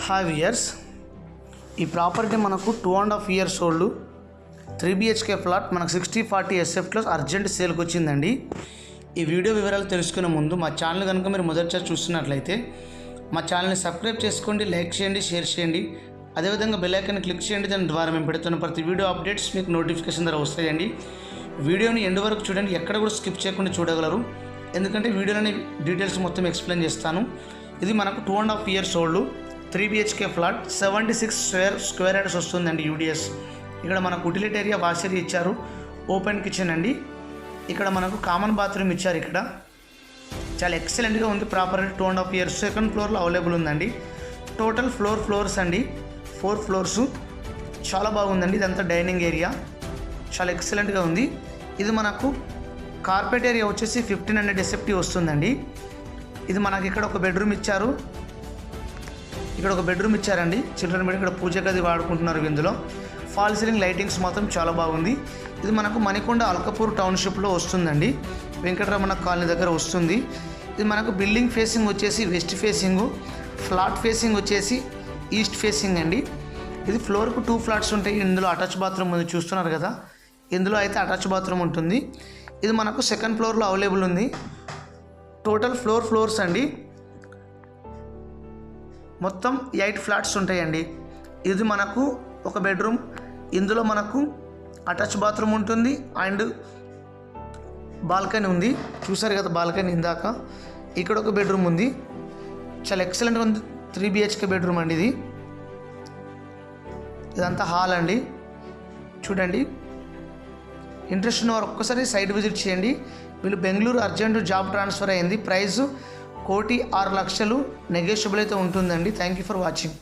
Have years ఈ property మనకు two and half years old three BHK flat మనకు sixty forty ఎస్ఎఫ్లో urgent సేల్కి వచ్చిందండి ఈ వీడియో వివరాలు తెలుసుకునే ముందు మా ఛానల్ కనుక మీరు మొదటిసారి చూస్తున్నట్లయితే మా ఛానల్ని సబ్స్క్రైబ్ చేసుకోండి లైక్ చేయండి షేర్ చేయండి. అదేవిధంగా బెల్లైకన్ క్లిక్ చేయండి దాని ద్వారా మేము పెడుతున్న ప్రతి వీడియో అప్డేట్స్ మీకు నోటిఫికేషన్ ద్వారా వస్తాయండి. వీడియోని ఎండ్ వరకు చూడండి ఎక్కడ కూడా స్కిప్ చేయకుండా చూడగలరు. ఎందుకంటే వీడియోలోని డీటెయిల్స్ మొత్తం ఎక్స్ప్లెయిన్ చేస్తాను. ఇది మనకు two and half years old three BHK flat seventy six square square yards వస్తుందండి యూడిఎస్. ఇక్కడ మనకు ఉటిలిటీ ఏరియా వాషరీ ఇచ్చారు. ఓపెన్ కిచెన్ అండి. ఇక్కడ మనకు కామన్ బాత్రూమ్ ఇచ్చారు ఇక్కడ. చాలా ఎక్సలెంట్గా ఉంది proper two and half years. Second ఫ్లోర్లో అవైలబుల్ ఉందండి. టోటల్ ఫ్లోర్ ఫ్లోర్స్ అండి. Four floors. చాలా బాగుందండి. ఇదంతా డైనింగ్ ఏరియా. చాలా ఎక్సలెంట్గా ఉంది. ఇది మనకు కార్పెట్ ఏరియా వచ్చేసి ఫిఫ్టీన్ హండ్రెడ్ ఎస్ఎఫ్టీ వస్తుందండి. ఇది మనకి ఇక్కడ ఒక బెడ్రూమ్ ఇచ్చారు. ఇక్కడ ఒక బెడ్రూమ్ ఇచ్చారండి. చిల్డ్రన్ బెడ్ ఇక్కడ పూజ గది వాడుకుంటున్నారు ఇందులో. ఫాల్ సీలింగ్ లైటింగ్స్ మాత్రం చాలా బాగుంది. ఇది మనకు మణికొండ అల్కపూర్ టౌన్షిప్లో వస్తుందండి. వెంకటరమణ కాలనీ దగ్గర వస్తుంది. ఇది మనకు బిల్డింగ్ ఫేసింగ్ వచ్చేసి వెస్ట్ ఫేసింగ్ ఫ్లాట్ ఫేసింగ్ వచ్చేసి ఈస్ట్ ఫేసింగ్ అండి. ఇది ఫ్లోర్కు టూ ఫ్లాట్స్ ఉంటాయి. ఇందులో అటాచ్ బాత్రూమ్ ఉంది. చూస్తున్నారు కదా? ఇందులో అయితే అటాచ్ బాత్రూమ్ ఉంటుంది. ఇది మనకు సెకండ్ ఫ్లోర్లో అవైలబుల్ ఉంది. టోటల్ ఫ్లోర్ ఫ్లోర్స్ అండి. మొత్తం ఎయిట్ ఫ్లాట్స్ ఉంటాయండి. ఇది మనకు ఒక బెడ్రూమ్. ఇందులో మనకు అటాచ్ బాత్రూమ్ ఉంటుంది అండ్ బాల్కనీ ఉంది. చూసారు కదా బాల్కనీ ఇందాక. ఇక్కడ ఒక బెడ్రూమ్ ఉంది. చాలా ఎక్సలెంట్గా ఉంది. త్రీ బిహెచ్కే బెడ్రూమ్ అండి ఇది. ఇదంతా హాల్ అండి. చూడండి. ఇంట్రెస్ట్ ఉన్నవారు ఒక్కసారి సైట్ విజిట్ చేయండి. వీళ్ళు బెంగళూరు అర్జెంట్ జాబ్ ట్రాన్స్ఫర్ అయింది. ప్రైస్ కోటి ఆరు లక్షలు నెగోషియబుల్ అయితే ఉంటుందండి. Thank you for watching